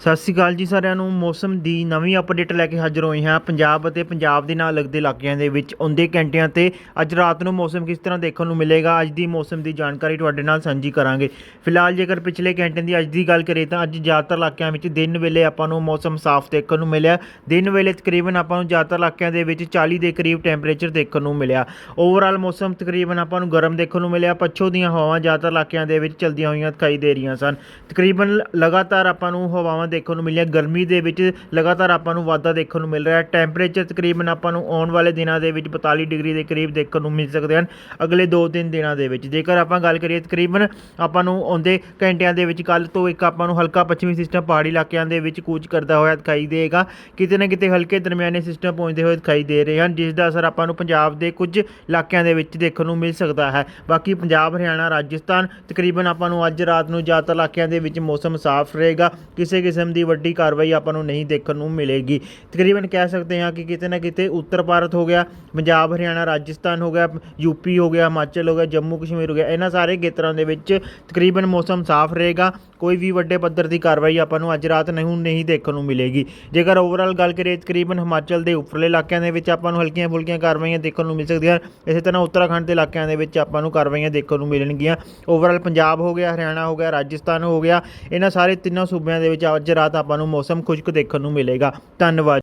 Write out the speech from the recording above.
ਸਤਿ ਸ਼੍ਰੀ ਅਕਾਲ ਜੀ ਸਾਰਿਆਂ ਨੂੰ। ਮੌਸਮ ਦੀ ਨਵੀਂ ਅਪਡੇਟ ਲੈ ਕੇ ਹਾਜ਼ਰ ਹੋਏ ਹਾਂ। ਪੰਜਾਬ ਅਤੇ ਪੰਜਾਬ ਦੇ ਨਾਲ ਲੱਗਦੇ ਇਲਾਕਿਆਂ ਦੇ ਵਿੱਚ ਆਉਂਦੇ ਘੰਟਿਆਂ ਤੇ ਅੱਜ ਰਾਤ ਨੂੰ ਮੌਸਮ ਕਿਸ ਤਰ੍ਹਾਂ ਦੇਖਣ ਨੂੰ ਮਿਲੇਗਾ, ਅੱਜ ਦੀ ਮੌਸਮ ਦੀ ਜਾਣਕਾਰੀ ਤੁਹਾਡੇ ਨਾਲ ਸਾਂਝੀ ਕਰਾਂਗੇ। ਫਿਲਹਾਲ ਜੇਕਰ ਪਿਛਲੇ ਘੰਟੇ ਦੀ ਅੱਜ ਦੀ ਗੱਲ ਕਰੀਏ ਤਾਂ ਅੱਜ ਜ਼ਿਆਦਾਤਰ ਇਲਾਕਿਆਂ ਵਿੱਚ ਦਿਨ ਵੇਲੇ ਆਪਾਂ ਨੂੰ ਮੌਸਮ ਸਾਫ਼ ਦੇਖਣ ਨੂੰ ਮਿਲਿਆ। ਦਿਨ ਵੇਲੇ ਤਕਰੀਬਨ ਆਪਾਂ ਨੂੰ ਜ਼ਿਆਦਾਤਰ ਇਲਾਕਿਆਂ ਦੇ ਵਿੱਚ 40 ਦੇ ਕਰੀਬ ਟੈਂਪਰੇਚਰ ਦੇਖਣ ਨੂੰ ਮਿਲਿਆ। ਓਵਰਆਲ ਮੌਸਮ ਤਕਰੀਬਨ ਆਪਾਂ ਨੂੰ ਗਰਮ ਦੇਖਣ ਨੂੰ ਮਿਲਿਆ। ਪੱਛੋ ਦੀਆਂ ਹਵਾਵਾਂ ਜ਼ਿਆਦਾਤਰ ਇਲਾਕਿਆਂ ਦੇ ਵਿੱਚ ਚਲਦੀਆਂ ਹੋਈਆਂ ਦਿਖਾਈ ਦੇ ਰਹੀਆਂ ਸਨ। ਤਕਰੀਬਨ ਲਗਾਤਾਰ ਆਪਾਂ ਨੂੰ ਹਵਾਵਾਂ ਦੇਖਣ ਨੂੰ ਮਿਲੀਆਂ, ਗਰਮੀ ਦੇ ਵਿੱਚ ਲਗਾਤਾਰ ਆਪਾਂ ਨੂੰ ਵਾਧਾ ਦੇਖਣ ਨੂੰ ਮਿਲ ਰਿਹਾ। ਹੈ ਟੈਂਪਰੇਚਰ ਤਕਰੀਬਨ ਆਪਾਂ ਨੂੰ ਆਉਣ ਵਾਲੇ ਦਿਨਾਂ ਦੇ ਵਿੱਚ 42 ਡਿਗਰੀ ਦੇ ਕਰੀਬ ਦੇਖਣ ਨੂੰ ਮਿਲ ਸਕਦੇ ਹਨ, ਅਗਲੇ 2-3 ਦਿਨਾਂ ਦੇ ਵਿੱਚ। ਜੇਕਰ ਆਪਾਂ ਗੱਲ ਕਰੀਏ, ਤਕਰੀਬਨ ਆਪਾਂ ਨੂੰ ਆਉਂਦੇ ਘੰਟਿਆਂ ਦੇ ਵਿੱਚ ਕੱਲ ਤੋਂ ਇੱਕ ਆਪਾਂ ਨੂੰ ਹਲਕਾ ਪੱਛਮੀ ਸਿਸਟਮ ਪਹਾੜੀ ਇਲਾਕਿਆਂ ਦੇ ਵਿੱਚ ਕੂਚ ਕਰਦਾ ਹੋਇਆ ਦਿਖਾਈ ਦੇਗਾ। ਕਿਤੇ ਨਾ ਕਿਤੇ ਹਲਕੇ ਦਰਮਿਆਨੇ ਸਿਸਟਮ ਪਹੁੰਚਦੇ ਹੋਏ ਦਿਖਾਈ ਦੇ ਰਹੇ ਹਨ, ਜਿਸ ਦਾ ਅਸਰ ਆਪਾਂ ਨੂੰ ਪੰਜਾਬ ਦੇ ਕੁਝ ਇਲਾਕਿਆਂ ਦੇ ਵਿੱਚ ਦੇਖਣ ਨੂੰ ਮਿਲ ਸਕਦਾ ਹੈ। ਬਾਕੀ ਪੰਜਾਬ, ਹਰਿਆਣਾ, ਰਾਜਸਥਾਨ ਤਕਰੀਬਨ ਆਪਾਂ ਨੂੰ ਅੱਜ ਰਾਤ ਨੂੰ ਜ਼ਿਆਦਾਤਰ ਇਲਾਕਿਆਂ ਦੇ ਵਿੱਚ ਮੌਸਮ ਸਾਫ਼ ਰਹੇਗਾ। ਕਿਸੇ ਕਿਸੇ ਕਿਸਮ ਦੀ ਵੱਡੀ ਕਾਰਵਾਈ ਆਪਾਂ ਨੂੰ ਨਹੀਂ ਦੇਖਣ ਨੂੰ ਮਿਲੇਗੀ। ਤਕਰੀਬਨ ਕਹਿ ਸਕਦੇ ਹਾਂ ਕਿ ਕਿਤੇ ਨਾ ਕਿਤੇ ਉੱਤਰ ਭਾਰਤ ਹੋ ਗਿਆ, ਪੰਜਾਬ, ਹਰਿਆਣਾ, ਰਾਜਸਥਾਨ ਹੋ ਗਿਆ ਯੂਪੀ ਹੋ ਗਿਆ, ਹਿਮਾਚਲ ਹੋ ਗਿਆ, ਜੰਮੂ ਕਸ਼ਮੀਰ ਹੋ ਗਿਆ, ਇਹਨਾਂ ਸਾਰੇ ਖੇਤਰਾਂ ਦੇ ਵਿੱਚ ਤਕਰੀਬਨ ਮੌਸਮ ਸਾਫ਼ ਰਹੇਗਾ। ਕੋਈ ਵੀ ਵੱਡੇ ਪੱਧਰ ਦੀ ਕਾਰਵਾਈ ਆਪਾਂ ਨੂੰ ਅੱਜ ਰਾਤ ਨਹੀਂ ਨਹੀਂ ਦੇਖਣ ਨੂੰ ਮਿਲੇਗੀ। ਜੇਕਰ ਓਵਰਆਲ ਗੱਲ ਕਰੀਏ, ਤਕਰੀਬਨ ਹਿਮਾਚਲ ਦੇ ਉੱਪਰਲੇ ਇਲਾਕਿਆਂ ਦੇ ਵਿੱਚ ਆਪਾਂ ਨੂੰ ਹਲਕੀਆਂ ਫੁਲਕੀਆਂ ਕਾਰਵਾਈਆਂ ਦੇਖਣ ਨੂੰ ਮਿਲ ਸਕਦੀਆਂ। ਇਸੇ ਤਰ੍ਹਾਂ ਉੱਤਰਾਖੰਡ ਦੇ ਇਲਾਕਿਆਂ ਦੇ ਵਿੱਚ ਆਪਾਂ ਨੂੰ ਕਾਰਵਾਈਆਂ ਦੇਖਣ ਨੂੰ ਮਿਲਣਗੀਆਂ। ਓਵਰਆਲ ਪੰਜਾਬ ਹੋ ਗਿਆ, ਹਰਿਆਣਾ ਹੋ ਗਿਆ, ਰਾਜਸਥਾਨ ਹੋ ਗਿਆ, ਇਹਨਾਂ ਸਾਰੇ ਤਿੰਨਾਂ ਸੂਬਿਆਂ ਦੇ ਵਿੱਚ ਅੱਜ ਰਾਤ ਆਪਾਂ ਨੂੰ ਮੌਸਮ ਖੁਸ਼ਕ ਦੇਖਣ ਨੂੰ ਮਿਲੇਗਾ। ਧੰਨਵਾਦ।